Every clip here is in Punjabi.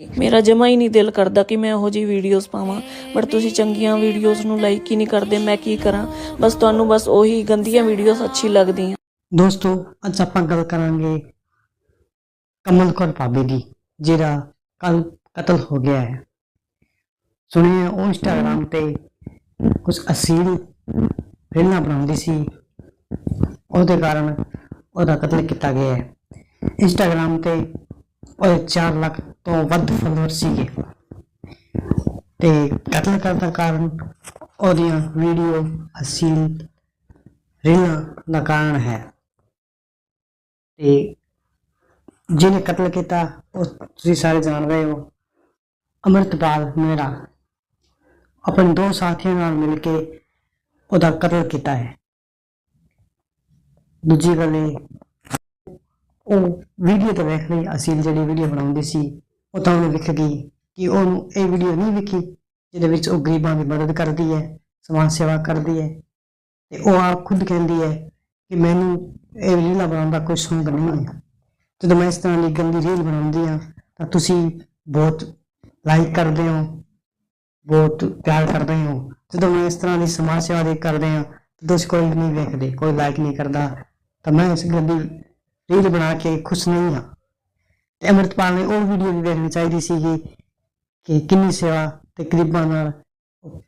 ਮੇਰਾ ਜਮਾ ਹੀ ਨਹੀਂ ਦਿਲ ਕਰਦਾ ਕਿ ਮੈਂ ਉਹੋ ਜਿਹੀ ਵੀਡੀਓਜ਼ ਪਾਵਾਂ। ਬਟ ਤੁਸੀਂ ਚੰਗੀਆਂ ਵੀਡੀਓਜ਼ ਨੂੰ ਲਾਈਕ ਹੀ ਨਹੀਂ ਕਰਦੇ, ਮੈਂ ਕੀ ਕਰਾਂ? ਬਸ ਤੁਹਾਨੂੰ ਬਸ ਉਹੀ ਗੰਦੀਆਂ ਵੀਡੀਓਜ਼ ਅੱਛੀ ਲੱਗਦੀਆਂ। ਦੋਸਤੋ, ਅੱਜ ਆਪਾਂ ਗੱਲ ਕਰਾਂਗੇ ਕਮਲ ਕੌਰ ਭਾਬੀ ਦੀ, ਜਿਹੜਾ ਕੱਲ ਕਤਲ ਹੋ ਗਿਆ ਹੈ। ਸੁਣਿਆ ਉਹ ਇੰਸਟਾਗ੍ਰਾਮ ਤੇ ਕੁਝ ਅਸੀਲ ਰੀਲਾਂ ਬਣਾਉਂਦੀ ਸੀ। ਉਹਦੇ ਕਾਰਨ ਉਹਦਾ ਕਤਲ ਕੀਤਾ ਗਿਆ ਹੈ। ਇੰਸਟਾਗ੍ਰਾਮ ਤੇ 4 ਲੱਖ ਤੋਂ ਵੱਧ ਫਾਲੋਅਰ ਸੀਗੇ। ਤੇ ਕਤਲ ਕਰਨ ਦਾ ਕਾਰਨ ਉਹਦੀਆਂ ਵੀਡੀਓ ਅਸੀਲ, ਰੀਲਾਂ ਦਾ ਕਾਰਨ ਹੈ। ਤੇ ਜਿਹਨੇ ਕਤਲ ਕੀਤਾ, ਉਹ ਤੁਸੀਂ ਸਾਰੇ ਜਾਣ ਰਹੇ ਹੋ। ਅਮਰਤਪਾਲ ਮੇਰਾ ਆਪਣੇ ਦੋ ਸਾਥੀਆਂ ਨਾਲ ਮਿਲ ਕੇ ਉਹਦਾ ਕਤਲ ਕੀਤਾ ਹੈ। ਦੂਜੀ ਗੱਲ ਇਹ ਉਹ ਵੀਡੀਓ ਤੇ ਵੇਖ ਲਈ ਅਸੀਲ ਜਿਹੜੀ ਵੀਡੀਓ ਬਣਾਉਂਦੀ ਸੀ, ਉਹ ਤਾਂ ਉਹਨੂੰ ਵਿਖ ਗਈ ਕਿ ਉਹਨੂੰ ਇਹ ਵੀਡੀਓ ਨਹੀਂ ਵਿਖੀ, ਜਿਹਦੇ ਵਿੱਚ ਉਹ ਗਰੀਬਾਂ ਦੀ ਮਦਦ ਕਰਦੀ ਹੈ, ਸਮਾਜ ਸੇਵਾ ਕਰਦੀ ਹੈ, ਤੇ ਉਹ ਆਪ ਖੁਦ ਕਹਿੰਦੀ ਹੈ ਕਿ ਮੈਨੂੰ ਇਹ ਰੀਲਾਂ ਬਣਾਉਣ ਦਾ ਕੋਈ ਸ਼ੌਂਕ ਨਹੀਂ ਹੈ। ਜਦੋਂ ਮੈਂ ਇਸ ਤਰ੍ਹਾਂ ਦੀ ਗੰਦੀ ਰੀਲ ਬਣਾਉਂਦੀ ਹਾਂ, ਤਾਂ ਤੁਸੀਂ ਬਹੁਤ ਲਾਈਕ ਕਰਦੇ ਹੋ, ਬਹੁਤ ਪਿਆਰ ਕਰਦੇ ਹੋ। ਜਦੋਂ ਮੈਂ ਇਸ ਤਰ੍ਹਾਂ ਦੀ ਸਮਾਜ ਸੇਵਾ ਦੇ ਕਰਦੇ ਹਾਂ ਤੁਸੀਂ ਕੋਈ ਨਹੀਂ ਵੇਖਦੇ, ਕੋਈ ਲਾਈਕ ਨਹੀਂ ਕਰਦਾ। ਤਾਂ ਮੈਂ ਇਸ ਗੰਦੀ ਰੀਲ ਬਣਾ ਕੇ ਖੁਸ਼ ਨਹੀਂ ਆ ਤੇ ਅਮਰਤਪਾਲ ਨੇ ਉਹ ਵੀਡੀਓ ਵੀ ਵੇਖਣੀ ਚਾਹੀਦੀ ਸੀਗੀ ਕਿ ਕਿੰਨੀ ਸੇਵਾ ਤੇ ਗਰੀਬਾਂ ਨਾਲ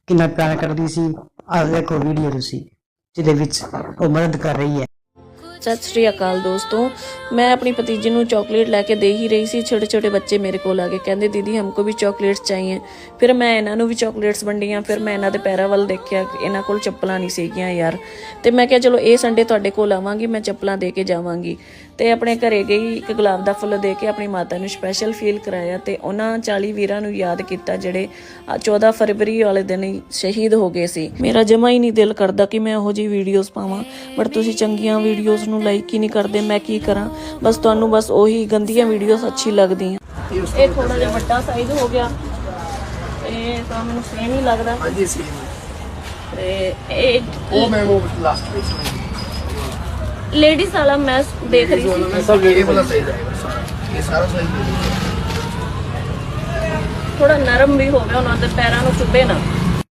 ਕਿੰਨਾ ਪਿਆਰ ਕਰਦੀ ਸੀ। ਆਹ ਦੇਖੋ ਵੀਡੀਓ ਤੁਸੀਂ, ਜਿਹਦੇ ਵਿੱਚ ਉਹ ਮਦਦ ਕਰ ਰਹੀ ਹੈ। ਸਤਿ ਸ਼੍ਰੀ ਅਕਾਲ ਦੋਸਤੋ। ਮੈਂ ਆਪਣੀ ਭਤੀਜੀ ਨੂੰ ਚਾਕਲੇਟ ਲੈ ਕੇ ਦੇ ਹੀ ਰਹੀ ਸੀ। ਛੋਟੇ ਛੋਟੇ ਬੱਚੇ ਮੇਰੇ ਕੋਲ ਆ ਕੇ ਕਹਿੰਦੇ, ਦੀਦੀ, ਹਮਕੋ ਵੀ ਚਾਕਲੇਟਸ ਚਾਹੀਏ। ਫਿਰ ਮੈਂ ਇਹਨਾਂ ਨੂੰ ਵੀ ਚਾਕਲੇਟਸ ਵੰਡੀਆਂ। ਫਿਰ ਮੈਂ ਇਹਨਾਂ ਦੇ ਪੈਰਾਂ ਵੱਲ ਦੇਖਿਆ। ਇਹਨਾਂ ਕੋਲ ਚੱਪਲਾਂ ਨਹੀਂ ਸੀਗੀਆਂ ਯਾਰ। ਤੇ ਮੈਂ ਕਿਹਾ, ਚਲੋ, ਇਹ ਸੰਡੇ ਤੁਹਾਡੇ ਕੋਲ ਆਵਾਂਗੀ। ਮੈਂ ਚੱਪਲਾਂ ਦੇ ਕੇ ਜਾਵਾਂਗੀ। ਤੇ ਆਪਣੇ ਘਰੇ ਗਈ, ਇੱਕ ਗੁਲਾਬ ਦਾ ਫੁੱਲ ਦੇ ਕੇ ਆਪਣੀ ਮਾਤਾ ਨੂੰ ਸਪੈਸ਼ਲ ਫੀਲ ਕਰਾਇਆ ਤੇ ਉਹਨਾਂ 40 ਵੀਰਾਂ ਨੂੰ ਯਾਦ ਕੀਤਾ, ਜਿਹੜੇ ਆਹ 14 ਫਰਵਰੀ ਵਾਲੇ ਦਿਨ ਹੀ ਸ਼ਹੀਦ ਹੋ ਗਏ ਸੀ। ਮੇਰਾ ਜਮਾ ਹੀ ਨਹੀਂ ਦਿਲ ਕਰਦਾ ਕਿ ਮੈਂ ਉਹੋ ਜਿਹੀ ਵੀਡੀਓਜ਼ ਪਾਵਾਂ ਬਟ ਤੁਸੀਂ ਚੰਗੀਆਂ ਵੀਡੀਓਜ਼ ਨੂੰ ਲਾਈਕ ਹੀ ਨਹੀਂ ਕਰਦੇ ਮੈਂ ਕੀ ਕਰਾਂ? ਬਸ ਤੁਹਾਨੂੰ ਬਸ ਉਹੀ ਗੰਦੀਆਂ ਵੀਡੀਓਜ਼ ਅੱਛੀ ਲੱਗਦੀਆਂ। ਇਹ ਥੋੜਾ ਜਿਹਾ ਵੱਡਾ ਸਾਈਜ਼ ਹੋ ਗਿਆ। ਇਹ ਤਾਂ ਮੈਨੂੰ ਸੇਮ ਹੀ ਲੱਗਦਾ। ਹਾਂਜੀ ਸੀ ਤੇ ਇਹ ਉਹ ਮੈਂ ਉਹ ਲਾਸਟ ਵਿੱਚ ਲੇਡੀਜ਼ ਵਾਲਾ ਮੈਂ ਦੇਖ ਰਹੀ ਸੀ। ਮੈਂ ਸਭ ਇਹ ਵਾਲਾ ਸਹੀ ਜਾਏਗਾ ਸਾਰਾ। ਇਹ ਸਾਰਾ ਸਹੀ ਹੈ ਥੋੜਾ ਨਰਮ ਵੀ ਹੋਵੇ ਉਹਨਾਂ ਦੇ ਪੈਰਾਂ ਨੂੰ ਚੁੱਭੇ ਨਾ।